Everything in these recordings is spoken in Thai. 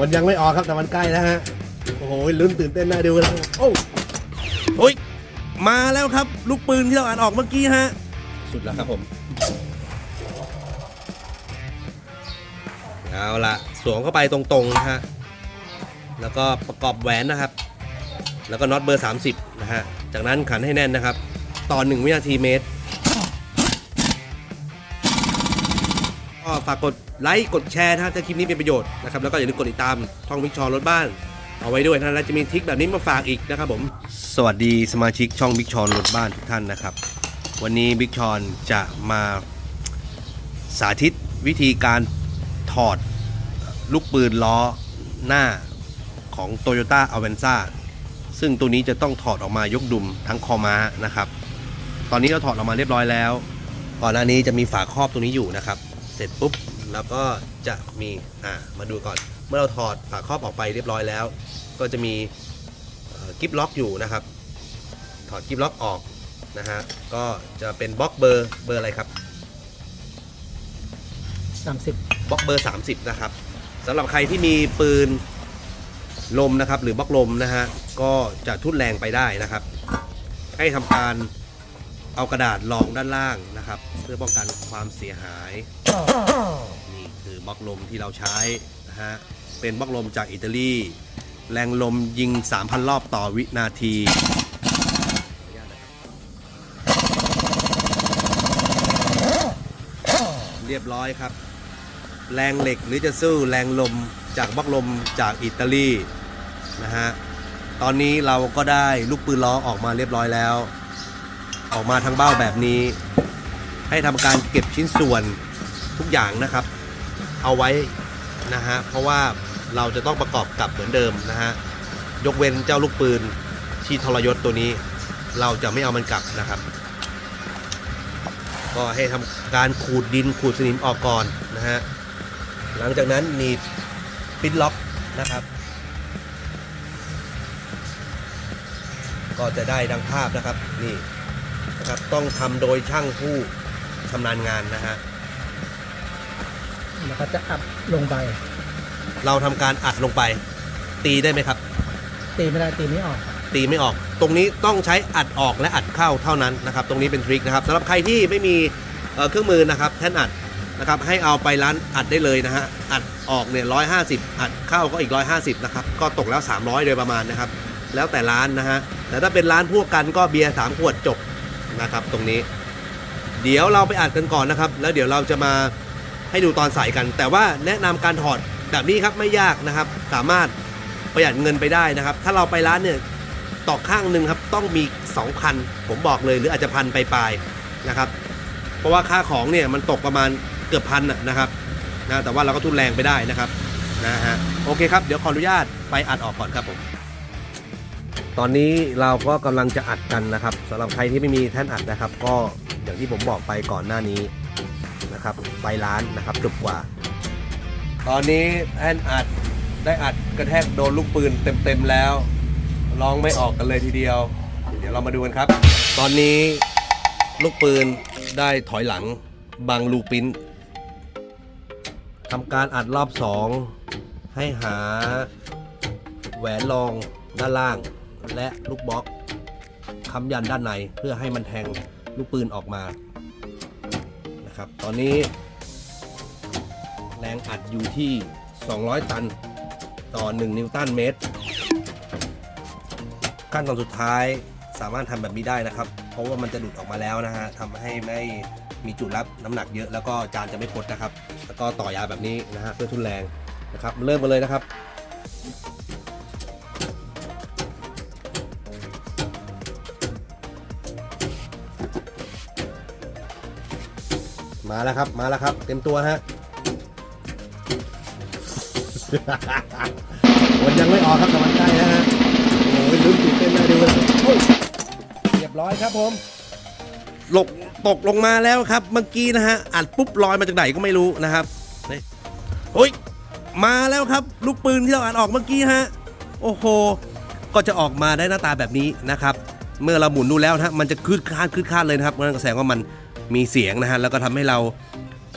มันยังไม่ออกครับแต่มันใกล้แล้วฮะ โอ้โหลุ้นตื่นเต้นน่าดูแล้วโอ้โอ้ยมาแล้วครับ ลูกปืนที่เราอ่านออกเมื่อกี้ฮะ สุดแล้วครับผม เอาละสวมเข้าไปตรงๆนะฮะ แล้วก็ประกอบแหวนนะครับ แล้วก็น็อตเบอร์ 30 นะฮะ จากนั้นขันให้แน่นนะครับ ต่อ 1 วินาทีเมตรก็ฝากกด ไลค์กดแชร์นะถ้าคลิปนี้เป็นประโยชน์นะครับแล้วก็อย่าลืมกดติดตามช่องวิกชอรถบ้าน เอาไว้ด้วยนะแล้วจะมีทริคแบบนี้มาฝากอีกนะครับผม สวัสดีสมาชิกช่องบิ๊กชอนรถบ้านทุกท่านนะครับ วันนี้บิ๊กชอนจะมาสาธิตวิธีการถอดลูกปืนล้อหน้าของ Toyota a v a n z a ซึ่งตัวนี้จะต้องถอดออกมายกดุมทั้งคอม้านะครับ ตอนนี้เราถอดออกมาเรียบร้อยแล้ว ก่อนหน้านี้จะมีฝาครอบตรงนี้อยู่นะครับ เสร็จปุ๊บ แล้วก็จะมีอ่ามาดูก่อน เมื่อเราถอดฝาครอบออกไปเรียบร้อยแล้ว ก็จะมีเอ่อกิฟล็อกอยู่นะครับ ถอดกิฟล็อกออกนะฮะก็จะเป็นบล็อกเบอร์เบอร์อะไรครับสามสิบบล็อกเบอร์ 30 นะครับสำหรับใครที่มีปืนลมนะครับ หรือบล็อกลมนะฮะก็จะทุ่นแรงไปได้นะครับ ให้ทำการเอากระดาษรองด้านล่างนะครับ เพื่อป้องกันความเสียหาย นี่คือบล็อกลมที่เราใช้นะฮะเป็นบล็อกลมจากอิตาลีแรงลมยิง 3,000 รอบต่อวินาทีเรียบร้อยครับ แรงเหล็กหรือจะสู้แรงลมจากบล็อกลมจากอิตาลีนะฮะตอนนี้เราก็ได้ลูกปืนล้อออกมาเรียบร้อยแล้ว ออกมาทั้งเบ้าแบบนี้ ให้ทำการเก็บชิ้นส่วนทุกอย่างนะครับ เอาไว้นะฮะเพราะว่าเราจะต้องประกอบกลับเหมือนเดิมนะฮะยกเว้นเจ้าลูกปืนที่ทรยศตัวนี้ เราจะไม่เอามันกลับนะครับ ก็ให้ทำการขูดดินขูดสนิมออกก่อนนะฮะหลังจากนั้นหนีบปิดล็อกนะครับ ก็จะได้ดังภาพนะครับนี่นะครับต้องทำโดยช่างผู้ชำนาญงานนะฮะ แล้วก็จะอัดลงไป เราทำการอัดลงไป ตีได้ไหมครับ ตีไม่ได้ตีไม่ออก ตีไม่ออก ตรงนี้ต้องใช้อัดออกและอัดเข้าเท่านั้นนะครับ ตรงนี้เป็นทริคนะครับสำหรับใครที่ไม่มีเอ่อเครื่องมือนะครับ แท่นอัดนะครับ ให้เอาไปร้านอัดได้เลยนะฮะ อัดออกเนี่ยร้อยห้าสิบอัดเข้าก็อีกร้อยห้าสิบนะครับ ก็ตกแล้ว300โดยประมาณนะครับ แล้วแต่ร้านนะฮะ แต่ถ้าเป็นร้านพวกกันก็เบียร์สามขวดจบนะครับ ตรงนี้ เดี๋ยวเราไปอัดกันก่อนนะครับ แล้วเดี๋ยวเราจะมา ให้ดูตอนใส่กัน แต่ว่าแนะนำการถอดแบบนี้ครับไม่ยากนะครับ สามารถประหยัดเงินไปได้นะครับ ถ้าเราไปร้านเนี่ยต่อข้างหนึ่งครับต้องมี 2,000 ผมบอกเลยหรืออาจจะพันไปลายๆนะครับ เพราะว่าค่าของเนี่ยมันตกประมาณเกือบพันนะครับนะแต่ว่าเราก็ทุนแรงไปได้นะครับนะฮะโอเคครับเดี๋ยวขออนุญาตไปอัดออกก่อนครับผมตอนนี้เราก็กำลังจะอัดกันนะครับสำหรับใครที่ไม่มีแท่นอัดนะครับ ก็อย่างที่ผมบอกไปก่อนหน้านี้ นะครับไปร้านนะครับจบกว่า ตอนนี้แท่นอัดได้อัดกระแทกโดนลูกปืนเต็มๆแล้วร้องไม่ออกกันเลยทีเดียว เดี๋ยวเรามาดูกันครับ ตอนนี้ลูกปืนได้ถอยหลังบังลูปิ้นทำการอัดรอบสองให้หาแหวนรองด้านล่าง และลูกบล็อกค้ำยันด้านในเพื่อให้มันแทงลูกปืนออกมา นะครับ ตอนนี้แรงอัดอยู่ที่ 200 ตันต่อ 1 นิวตันเมตร ขั้นตอนสุดท้ายสามารถทำแบบนี้ได้นะครับ เพราะว่ามันจะหลุดออกมาแล้วนะฮะทำให้ไม่มีจุดรับน้ำหนักเยอะแล้วก็จานจะไม่พดนะครับ แล้วก็ต่อยาวแบบนี้นะฮะเพื่อทุนแรงนะครับ เริ่มกันเลยนะครับ มาแล้วครับ มาแล้วครับ เต็มตัวฮะมันยังไม่ออกครับแต่มันใกล้แล้วฮะโอ้ยลุ้นตื่นเต้นน่าดูเลยโอ้ยเรียบร้อยครับผมหลกตกลงมาแล้วครับ เมื่อกี้นะฮะอัดปุ๊บลอยมาจากไหนก็ไม่รู้นะครับนี่โอ้ยมาแล้วครับ ลูกปืนที่เราอัดออกเมื่อกี้ฮะโอ้โหก็จะออกมาได้หน้าตาแบบนี้นะครับ เมื่อเราหมุนดูแล้วนะฮะมันจะคืดคลาดคืดคลาดเลยนะครับนั่นก็แสดงว่ามัน มีเสียงนะฮะแล้วก็ทำให้เรา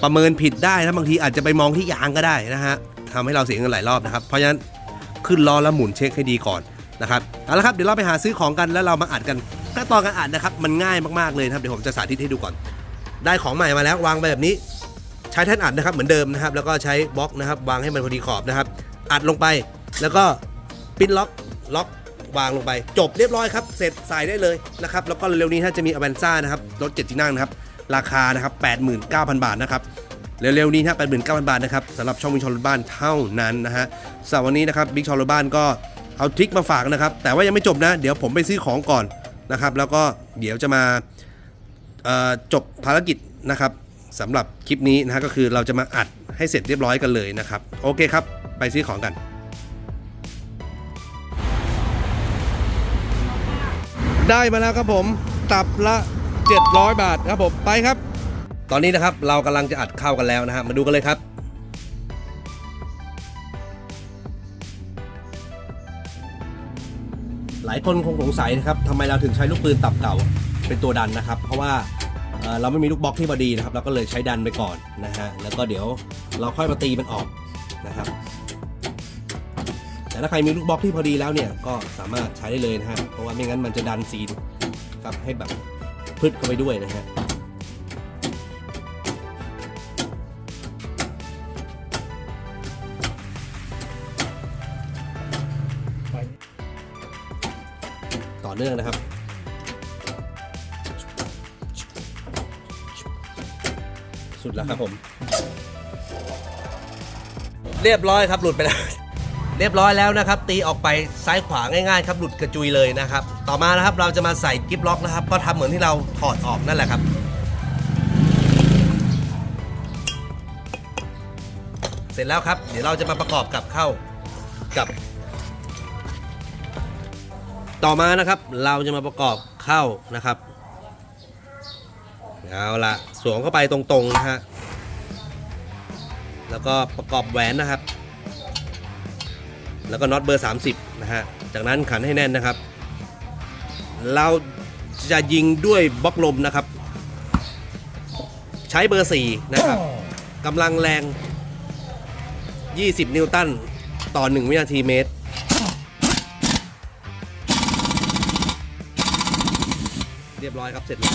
ประเมินผิดได้นะบางทีอาจจะไปมองที่ยางก็ได้นะฮะทำให้เราเสียเงินหลายรอบนะครับ เพราะฉะนั้นขึ้นล้อแล้วหมุนเช็คให้ดีก่อนนะครับเอาละครับเดี๋ยวเราไปหาซื้อของกันแล้วเรามาอัดกันขั้นตอนการอัดนะครับ มันง่ายมากๆเลยครับเดี๋ยวผมจะสาธิตให้ดูก่อน ได้ของใหม่มาแล้ววางไปแบบนี้ ใช้แท่นอัดนะครับเหมือนเดิมนะครับ แล้วก็ใช้บล็อกนะครับ วางให้มันพอดีขอบนะครับ อัดลงไปแล้วก็ปิ้นล็อกล็อกวางลงไป จบเรียบร้อยครับ เสร็จใส่ได้เลยนะครับ แล้วก็เร็วๆนี้ถ้าจะมีอ v วนซ่านะครับรถเจ็ดที่นั่งนะครับ ราคานะครับ89,000 บาทนะครับเร็วๆนี้นะ89,000บาทนะครับสำหรับช่องบิ๊กชอรถบ้านเท่านั้นนะฮะสำหรับวันนี้นะครับบิ๊กชอรถบ้านก็เอาทริคมาฝากนะครับ แต่ว่ายังไม่จบนะ เดี๋ยวผมไปซื้อของก่อนนะครับ แล้วก็เดี๋ยวจะมาจบภารกิจนะครับสำหรับคลิปนี้นะฮะก็คือเราจะมาอัดให้เสร็จเรียบร้อยกันเลยนะครับ โอเคครับ ไปซื้อของกันได้มาแล้วครับผมตับละ 700 บาทครับผมไปครับ ตอนนี้นะครับเรากำลังจะอัดเข้ากันแล้วนะฮะมาดูกันเลยครับหลายคนคงสงสัยนะครับทำไมเราถึงใช้ลูกปืนตับเก่าเป็นตัวดันนะครับ เพราะว่าเอ่อเราไม่มีลูกบล็อกที่พอดีนะครับ เราก็เลยใช้ดันไปก่อนนะฮะแล้วก็เดี๋ยวเราค่อยมาตีมันออกนะครับ แต่ถ้าใครมีลูกบล็อกที่พอดีแล้วเนี่ยก็สามารถใช้ได้เลยนะฮะเพราะว่าไม่งั้นมันจะดันซีนครับให้แบบ พืดเข้าไปด้วยนะฮะต่อเนื่องนะครับสุดแล้วครับผม เรียบร้อยครับหลุดไปแล้ว เรียบร้อยแล้วนะครับ ตีออกไปซ้ายขวาง่ายๆครับหลุดกระจุยเลยนะครับ ต่อมานะครับเราจะมาใส่กิฟล็อกนะครับ ก็ทำเหมือนที่เราถอดออกนั่นแหละครับ เสร็จแล้วครับ เดี๋ยวเราจะมาประกอบกับเข้ากับ ต่อมานะครับเราจะมาประกอบเข้านะครับเอาละสวมเข้าไปตรงๆนะฮะแล้วก็ประกอบแหวนนะครับ แล้วก็น็อตเบอร์ 30 นะฮะ จากนั้นขันให้แน่นนะครับ เราจะยิงด้วยบล็อกลมนะครับ ใช้เบอร์ 4 นะครับกำลังแรง 20 นิวตันต่อ 1 วินาทีเมตรเรียบร้อยครับเสร็จแล้ว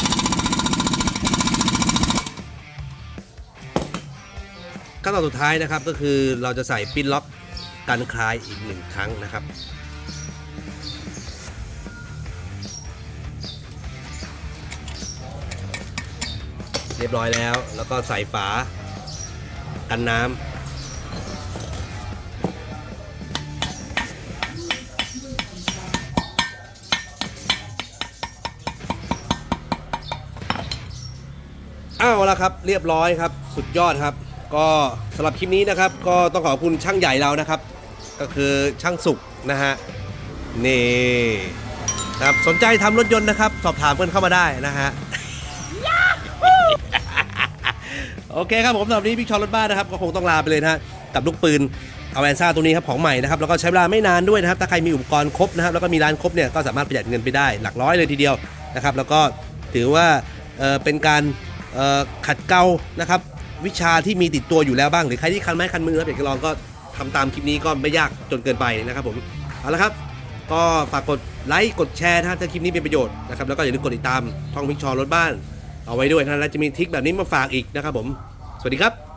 ขั้นตอนสุดท้ายนะครับก็คือเราจะใส่ปิ้นล็อก กันคลายอีกหนึ่งครั้งนะครับ เรียบร้อยแล้วแล้วก็ใส่ฝากันน้ำเอาละครับ เรียบร้อยครับ สุดยอดครับ ก็สำหรับคลิปนี้นะครับ ก็ต้องขอบคุณช่างใหญ่เรานะครับ ก็คือช่างสุกนะฮะนี่ครับสนใจทำรถยนต์นะครับ สอบถามกันเข้ามาได้นะฮะโอเคครับผมสำหรับนี้พี่ชอนรถบ้านนะครับก็คงต้องลาไปเลยนะฮะกับลูกปืนอเวนซ่าตัวนี้ครับของใหม่นะครับแล้วก็ใช้เวลาไม่นานด้วยนะครับ ถ้าใครมีอุปกรณ์ครบนะครับแล้วก็มีร้านครบเนี่ยก็สามารถประหยัดเงินไปได้หลักร้อยเลยทีเดียวนะครับ แล้วก็ถือว่าเเป็นการขัดเกลานะครับ วิชาที่มีติดตัวอยู่แล้วบ้าง หรือใครที่คันไม้คันมือแล้วอยากจะลองก็ทำตามคลิปนี้ก็ไม่ยากจนเกินไปนะครับผมเอาละครับ ก็ฝากกดไลค์กดแชร์นะถ้าคลิปนี้เป็นประโยชน์นะครับแล้วก็อย่าลืมกดติดตามท่องพิกชอรถบ้าน เอาไว้ด้วยนะแล้วจะมีทริคแบบนี้มาฝากอีกนะครับผม สวัสดีครับ